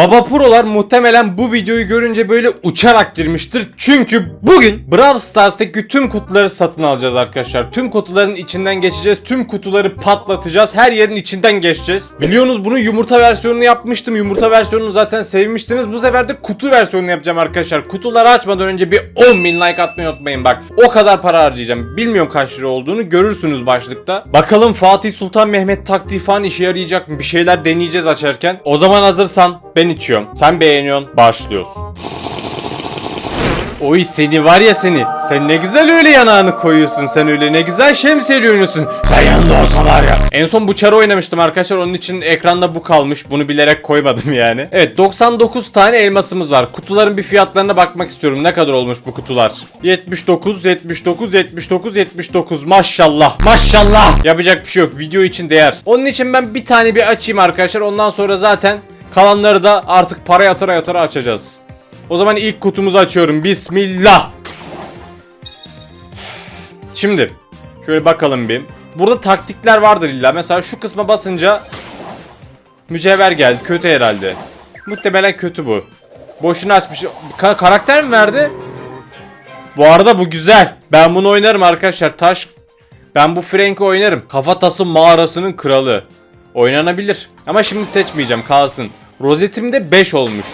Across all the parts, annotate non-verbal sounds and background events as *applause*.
Baba Pro'lar muhtemelen bu videoyu görünce böyle uçarak girmiştir. Çünkü bugün Brawl Stars'taki tüm kutuları satın alacağız arkadaşlar. Tüm kutuların içinden geçeceğiz. Tüm kutuları patlatacağız. Her yerin içinden geçeceğiz. Biliyorsunuz bunu yumurta versiyonunu yapmıştım. Yumurta versiyonunu zaten sevmiştiniz. Bu sefer de kutu versiyonunu yapacağım arkadaşlar. Kutuları açmadan önce bir 10.000 like atmayı unutmayın bak. O kadar para harcayacağım. Bilmiyorum kaç lira olduğunu görürsünüz başlıkta. Bakalım Fatih Sultan Mehmet taktiği falan işe yarayacak mı? Bir şeyler deneyeceğiz açarken. O zaman hazırsan ben içiyorum. Sen beğeniyorsun. Başlıyoruz. Oy seni var ya seni. Sen ne güzel öyle yanağını koyuyorsun. Sen öyle ne güzel şemsiyeli oynuyorsun. Sen yanında olsan var ya. En son bu çarı oynamıştım arkadaşlar. Onun için ekranda bu kalmış. Bunu bilerek koymadım yani. Evet 99 tane elmasımız var. Kutuların bir fiyatlarına bakmak istiyorum. Ne kadar olmuş bu kutular? 79, 79, 79, 79. Maşallah. Maşallah. Yapacak bir şey yok. Video için değer. Onun için ben bir tane bir açayım arkadaşlar. Ondan sonra zaten kalanları da artık para yatıra yatıra açacağız. O zaman ilk kutumuzu açıyorum. Bismillah. Şimdi şöyle bakalım bir. Burada taktikler vardır illa. Mesela şu kısma basınca mücevher geldi. Kötü herhalde. Muhtemelen kötü bu. Boşuna açmış. Ka- karakter mi verdi? Bu arada bu güzel. Ben bunu oynarım arkadaşlar. Taş. Ben bu Frank'i oynarım. Kafatası mağarasının kralı. Oynanabilir. Ama şimdi seçmeyeceğim kalsın. Rozetimde 5 olmuş.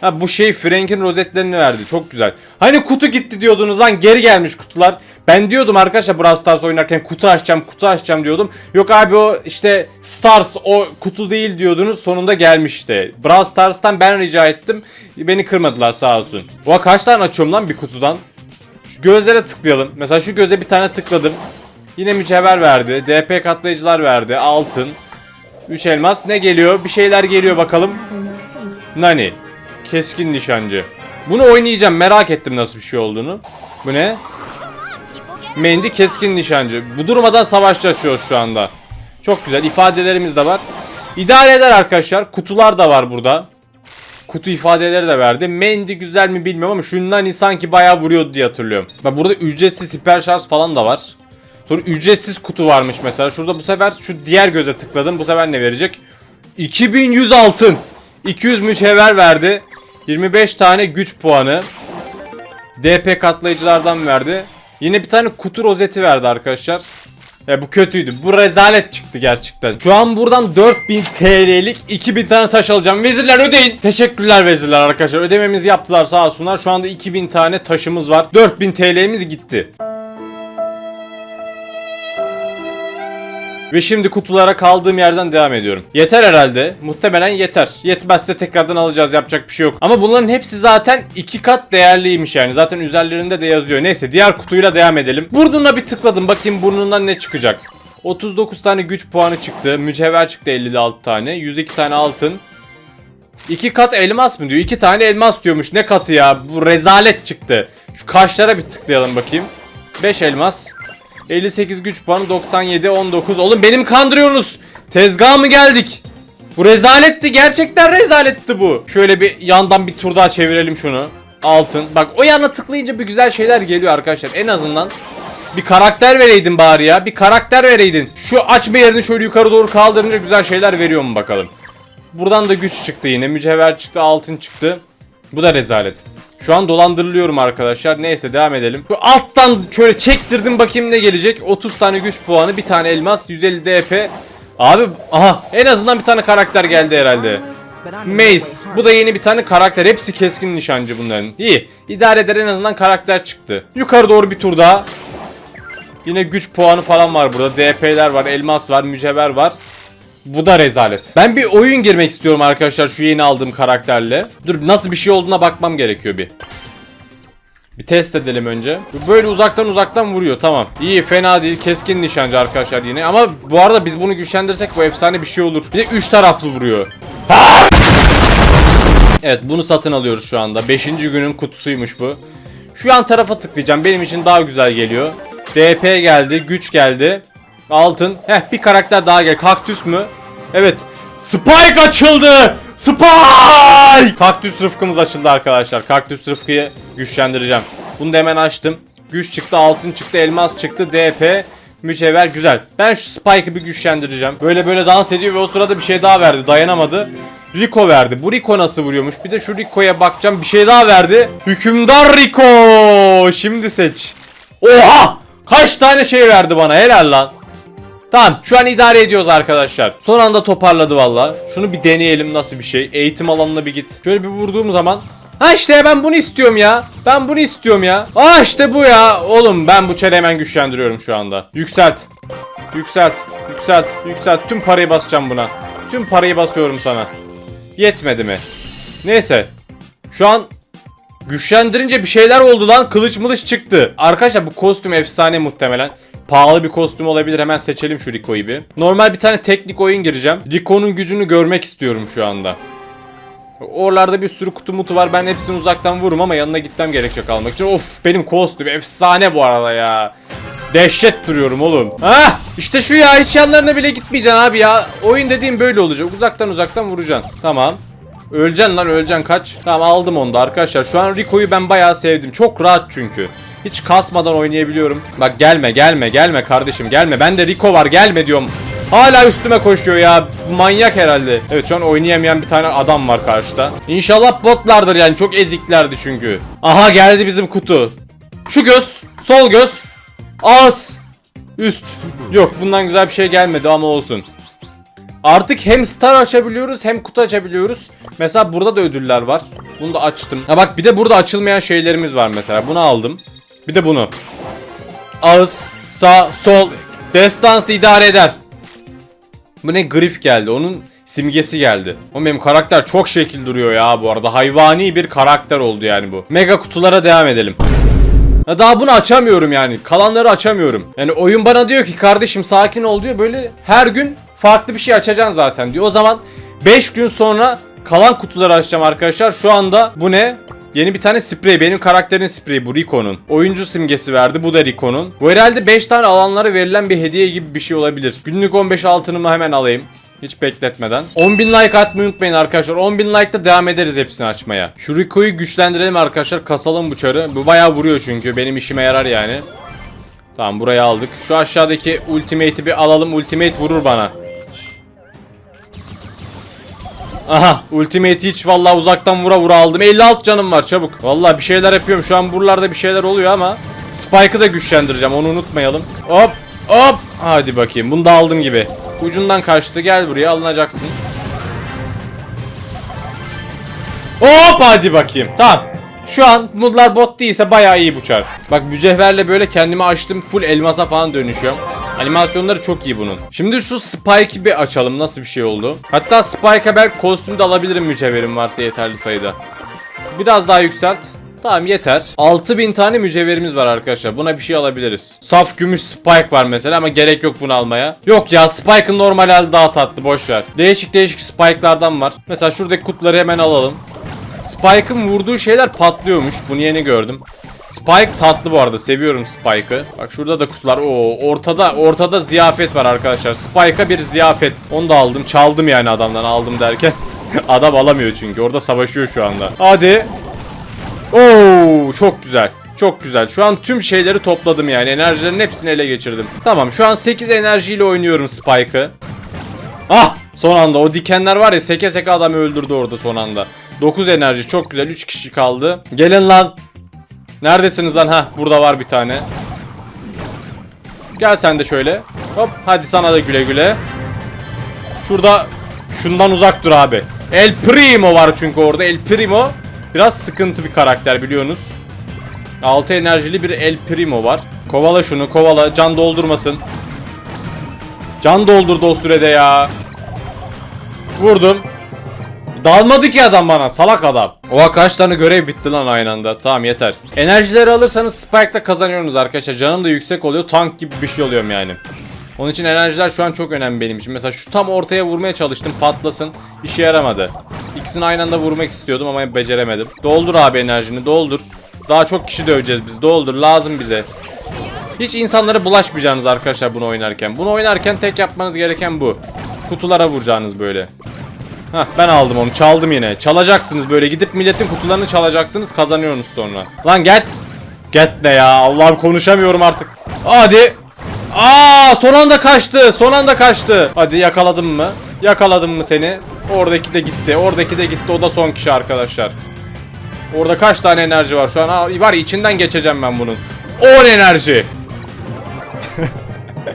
Ha bu şey Frank'in rozetlerini verdi. Çok güzel. Hani kutu gitti diyordunuz lan geri gelmiş kutular. Ben diyordum arkadaşlar Brawl Stars oynarken kutu açacağım kutu açacağım diyordum. Yok abi o işte Stars o kutu değil diyordunuz sonunda gelmiş işte. Brawl Stars'tan ben rica ettim. Beni kırmadılar sağ olsun. Oha kaç tane açıyorum lan bir kutudan. Şu gözlere tıklayalım. Mesela şu göze bir tane tıkladım. Yine mücevher verdi. DP katlayıcılar verdi. Altın. 3 elmas. Ne geliyor? Bir şeyler geliyor bakalım. Nani. Keskin nişancı. Bunu oynayacağım. Merak ettim nasıl bir şey olduğunu. Bu ne? Mendi keskin nişancı. Bu durmadan savaşçı açıyoruz şu anda. Çok güzel. ifadelerimiz de var. İdare eder arkadaşlar. Kutular da var burada. Kutu ifadeleri de verdi. Mendi güzel mi bilmiyorum ama şundan sanki bayağı vuruyordu diye hatırlıyorum. Bak burada ücretsiz hiper şarj falan da var. Sonra ücretsiz kutu varmış mesela. Şurada bu sefer şu diğer göze tıkladım. Bu sefer ne verecek? 2100 altın. 200 mücevher verdi. 25 tane güç puanı. DP katlayıcılardan verdi. Yine bir tane kutu rozeti verdi arkadaşlar. Ya bu kötüydü. Bu rezalet çıktı gerçekten. Şu an buradan 4000 TL'lik 2000 tane taş alacağım. Vezirler ödeyin. Teşekkürler vezirler arkadaşlar. Ödememizi yaptılar sağ olsunlar. Şu anda 2000 tane taşımız var. 4000 TL'miz gitti. Ve şimdi kutulara kaldığım yerden devam ediyorum. Yeter herhalde. Muhtemelen yeter. Yetmezse tekrardan alacağız. Yapacak bir şey yok. Ama bunların hepsi zaten iki kat değerliymiş yani. Zaten üzerlerinde de yazıyor. Neyse diğer kutuyla devam edelim. Burnuna bir tıkladım. Bakayım burnundan ne çıkacak. 39 tane güç puanı çıktı. Mücevher çıktı 56 tane. 102 tane altın. İki kat elmas mı diyor? İki tane elmas diyormuş. Ne katı ya? Bu rezalet çıktı. Şu kaşlara bir tıklayalım bakayım. 5 elmas. 58 güç puanı 97 19. Oğlum benim kandırıyorsunuz. Tezgaha mı geldik? Bu rezaletti. Gerçekten rezaletti bu. Şöyle bir yandan bir tur daha çevirelim şunu. Altın. Bak o yana tıklayınca bir güzel şeyler geliyor arkadaşlar. En azından bir karakter vereydin bari ya. Bir karakter vereydin. Şu açma yerini şöyle yukarı doğru kaldırınca güzel şeyler veriyor mu bakalım. Buradan da güç çıktı yine. Mücevher çıktı, altın çıktı. Bu da rezalet. Şu an dolandırılıyorum arkadaşlar. Neyse devam edelim. Şu alttan şöyle çektirdim bakayım ne gelecek. 30 tane güç puanı, bir tane elmas, 150 DP. Abi aha en azından bir tane karakter geldi herhalde. Mace. Bu da yeni bir tane karakter. Hepsi keskin nişancı bunların. İyi. İdare eder en azından karakter çıktı. Yukarı doğru bir tur daha. Yine güç puanı falan var burada. DP'ler var, elmas var, mücevher var. Bu da rezalet. Ben bir oyun girmek istiyorum arkadaşlar şu yeni aldığım karakterle. Dur nasıl bir şey olduğuna bakmam gerekiyor bir. Bir test edelim önce. Böyle uzaktan uzaktan vuruyor tamam. İyi fena değil keskin nişancı arkadaşlar yine. Ama bu arada biz bunu güçlendirsek bu efsane bir şey olur. Bir de 3 taraflı vuruyor. Evet bunu satın alıyoruz şu anda. 5. günün kutusuymuş bu. Şu yan tarafa tıklayacağım. Benim için daha güzel geliyor. DP geldi. Güç geldi. Altın. Heh bir karakter daha gel. Kaktüs mü? Evet. Spike açıldı. Spike! Kaktüs Rıfkımız açıldı arkadaşlar. Kaktüs Rıfkı'yı güçlendireceğim. Bunu da hemen açtım. Güç çıktı, altın çıktı, elmas çıktı, DP. mücevher güzel. Ben şu Spike'ı bir güçlendireceğim. Böyle böyle dans ediyor ve o sırada bir şey daha verdi. Dayanamadı. Rico verdi. Bu Rico nasıl vuruyormuş? Bir de şu Rico'ya bakacağım. Bir şey daha verdi. Hükümdar Rico. Şimdi seç. Oha! Kaç tane şey verdi bana helal lan. Tamam şu an idare ediyoruz arkadaşlar. Son anda toparladı valla. Şunu bir deneyelim nasıl bir şey. Eğitim alanına bir git. Şöyle bir vurduğum zaman. Ha işte ben bunu istiyorum ya. Ben bunu istiyorum ya. Aa işte bu ya. Oğlum ben bu çare hemen güçlendiriyorum şu anda. Yükselt. Yükselt. Yükselt. Yükselt. Tüm parayı basacağım buna. Tüm parayı basıyorum sana. Yetmedi mi? Neyse. Şu an Güçlendirince bir şeyler oldu lan. Kılıç mılıç çıktı. Arkadaşlar bu kostüm efsane muhtemelen. Pahalı bir kostüm olabilir. Hemen seçelim şu Rico'yu bir. Normal bir tane teknik oyun gireceğim. Rico'nun gücünü görmek istiyorum şu anda. Oralarda bir sürü kutu mutu var. Ben hepsini uzaktan vururum ama yanına gitmem gerekecek almak için. Of benim kostüm efsane bu arada ya. Dehşet duruyorum oğlum. Ha işte şu ya hiç yanlarına bile gitmeyeceksin abi ya. Oyun dediğim böyle olacak. Uzaktan uzaktan vuracaksın. Tamam. Öleceksin lan öleceksin kaç. Tamam aldım onu da arkadaşlar. Şu an Rico'yu ben bayağı sevdim. Çok rahat çünkü. Hiç kasmadan oynayabiliyorum. Bak gelme gelme gelme kardeşim gelme. Ben de Rico var gelme diyorum. Hala üstüme koşuyor ya. Manyak herhalde. Evet şu an oynayamayan bir tane adam var karşıda. İnşallah botlardır yani. Çok eziklerdi çünkü. Aha geldi bizim kutu. Şu göz. Sol göz. Ağız. Üst. Yok bundan güzel bir şey gelmedi ama olsun. Artık hem star açabiliyoruz hem kutu açabiliyoruz. Mesela burada da ödüller var. Bunu da açtım. Ha bak bir de burada açılmayan şeylerimiz var mesela. Bunu aldım. Bir de bunu. Ağız, sağ, sol. Destans idare eder. Bu ne grif geldi. Onun simgesi geldi. O benim karakter çok şekil duruyor ya bu arada. Hayvani bir karakter oldu yani bu. Mega kutulara devam edelim. Daha bunu açamıyorum yani. Kalanları açamıyorum. Yani oyun bana diyor ki kardeşim sakin ol diyor. Böyle her gün farklı bir şey açacaksın zaten diyor. O zaman 5 gün sonra kalan kutuları açacağım arkadaşlar. Şu anda bu ne? Yeni bir tane sprey. Benim karakterin spreyi bu Rico'nun. Oyuncu simgesi verdi. Bu da Rico'nun. Bu herhalde 5 tane alanlara verilen bir hediye gibi bir şey olabilir. Günlük 15 altınımı hemen alayım. Hiç bekletmeden. 10.000 like atmayı unutmayın arkadaşlar. 10.000 like'da devam ederiz hepsini açmaya. Şu Rico'yu güçlendirelim arkadaşlar. Kasalım bu çarı. Bu bayağı vuruyor çünkü. Benim işime yarar yani. Tamam burayı aldık. Şu aşağıdaki ultimate'i bir alalım. Ultimate vurur bana. Aha ultimate hiç vallahi uzaktan vura vura aldım. 56 canım var çabuk. Vallahi bir şeyler yapıyorum. Şu an buralarda bir şeyler oluyor ama Spike'ı da güçlendireceğim. Onu unutmayalım. Hop hop. Hadi bakayım. Bunu da aldım gibi. Ucundan kaçtı. Gel buraya alınacaksın. Hop hadi bakayım. Tamam. Şu an bunlar bot değilse bayağı iyi bu çar. Bak mücevherle böyle kendimi açtım. Full elmasa falan dönüşüyorum. Animasyonları çok iyi bunun. Şimdi şu Spike'i bir açalım. Nasıl bir şey oldu? Hatta Spike'a belki kostüm de alabilirim mücevherim varsa yeterli sayıda. Biraz daha yükselt. Tamam yeter. 6000 tane mücevherimiz var arkadaşlar. Buna bir şey alabiliriz. Saf gümüş Spike var mesela ama gerek yok bunu almaya. Yok ya Spike'ın normal hali daha tatlı boş ver. Değişik değişik Spike'lardan var. Mesela şuradaki kutuları hemen alalım. Spike'ın vurduğu şeyler patlıyormuş. Bunu yeni gördüm. Spike tatlı bu arada. Seviyorum Spike'ı. Bak şurada da kutular. Oo ortada ortada ziyafet var arkadaşlar. Spike'a bir ziyafet. Onu da aldım. Çaldım yani adamdan aldım derken. *laughs* Adam alamıyor çünkü. Orada savaşıyor şu anda. Hadi. Oo çok güzel. Çok güzel. Şu an tüm şeyleri topladım yani. Enerjilerin hepsini ele geçirdim. Tamam şu an 8 enerjiyle oynuyorum Spike'ı. Ah! Son anda o dikenler var ya seke seke adamı öldürdü orada son anda. 9 enerji çok güzel 3 kişi kaldı. Gelin lan. Neredesiniz lan? Ha burada var bir tane. Gel sen de şöyle. Hop hadi sana da güle güle. Şurada şundan uzak dur abi. El Primo var çünkü orada. El Primo biraz sıkıntı bir karakter biliyorsunuz. 6 enerjili bir El Primo var. Kovala şunu kovala can doldurmasın. Can doldurdu o sürede ya. Vurdum. Dalmadı ki adam bana salak adam. Oha kaç tane görev bitti lan aynı anda. Tamam yeter. Enerjileri alırsanız Spike'la kazanıyorsunuz arkadaşlar. Canım da yüksek oluyor. Tank gibi bir şey oluyorum yani. Onun için enerjiler şu an çok önemli benim için. Mesela şu tam ortaya vurmaya çalıştım patlasın. İşe yaramadı. İkisini aynı anda vurmak istiyordum ama beceremedim. Doldur abi enerjini doldur. Daha çok kişi döveceğiz biz. Doldur lazım bize. Hiç insanlara bulaşmayacaksınız arkadaşlar bunu oynarken. Bunu oynarken tek yapmanız gereken bu. Kutulara vuracaksınız böyle. Hah ben aldım onu çaldım yine. Çalacaksınız böyle gidip milletin kutularını çalacaksınız kazanıyorsunuz sonra. Lan get. Get ne ya Allah'ım konuşamıyorum artık. Hadi. Aa son anda kaçtı. Son anda kaçtı. Hadi yakaladım mı? Yakaladım mı seni? Oradaki de gitti. Oradaki de gitti. O da son kişi arkadaşlar. Orada kaç tane enerji var şu an? Aa, var içinden geçeceğim ben bunun. 10 enerji.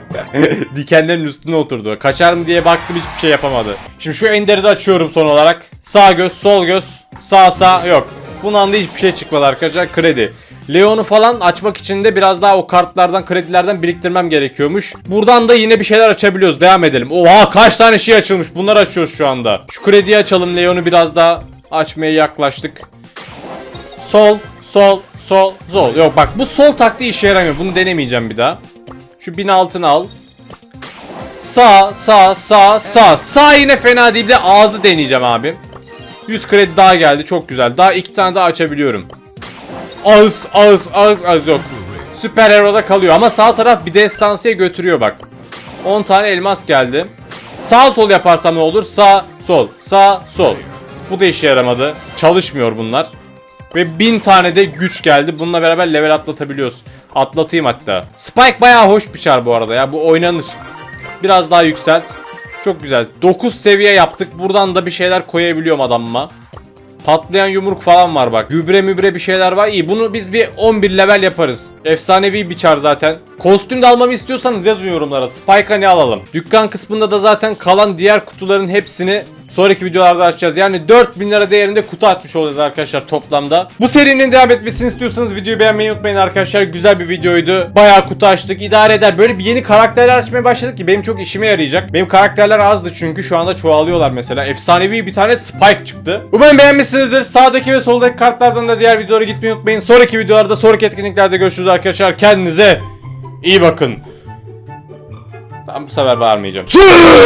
*laughs* Dikenlerin üstüne oturdu. Kaçar mı diye baktım hiçbir şey yapamadı. Şimdi şu Ender'i de açıyorum son olarak. Sağ göz, sol göz, sağ sağ yok. Bundan da hiçbir şey çıkmadı arkadaşlar. Kredi. Leon'u falan açmak için de biraz daha o kartlardan, kredilerden biriktirmem gerekiyormuş. Buradan da yine bir şeyler açabiliyoruz. Devam edelim. Oha kaç tane şey açılmış. Bunları açıyoruz şu anda. Şu krediyi açalım. Leon'u biraz daha açmaya yaklaştık. Sol, sol, sol, sol. Yok bak bu sol taktiği işe yaramıyor. Bunu denemeyeceğim bir daha. Şu bin altını al. Sağ, sağ, sağ, sağ. Sağ yine fena değil. Bir de ağzı deneyeceğim abi. 100 kredi daha geldi. Çok güzel. Daha iki tane daha açabiliyorum. Ağız, ağız, ağız, ağız yok. Süper Hero'da kalıyor ama sağ taraf bir destansıya götürüyor bak. 10 tane elmas geldi. Sağ sol yaparsam ne olur? Sağ, sol, sağ, sol. Bu da işe yaramadı. Çalışmıyor bunlar. Ve 1000 tane de güç geldi. Bununla beraber level atlatabiliyoruz. Atlatayım hatta. Spike bayağı hoş bir çar bu arada ya. Bu oynanır. Biraz daha yükselt. Çok güzel. 9 seviye yaptık. Buradan da bir şeyler koyabiliyorum adamıma. Patlayan yumruk falan var bak. Gübre mübre bir şeyler var. İyi bunu biz bir 11 level yaparız. Efsanevi bir çar zaten. Kostüm de almamı istiyorsanız yazın yorumlara. Spike'a ne alalım? Dükkan kısmında da zaten kalan diğer kutuların hepsini sonraki videolarda açacağız. Yani 4000 lira değerinde kutu açmış olacağız arkadaşlar toplamda. Bu serinin devam etmesini istiyorsanız videoyu beğenmeyi unutmayın arkadaşlar. Güzel bir videoydu. Bayağı kutu açtık. idare eder. Böyle bir yeni karakterler açmaya başladık ki benim çok işime yarayacak. Benim karakterler azdı çünkü şu anda çoğalıyorlar mesela. Efsanevi bir tane Spike çıktı. Umarım beğenmişsinizdir. Sağdaki ve soldaki kartlardan da diğer videolara gitmeyi unutmayın. Sonraki videolarda, sonraki etkinliklerde görüşürüz arkadaşlar. Kendinize iyi bakın. Ben bu sefer bağırmayacağım.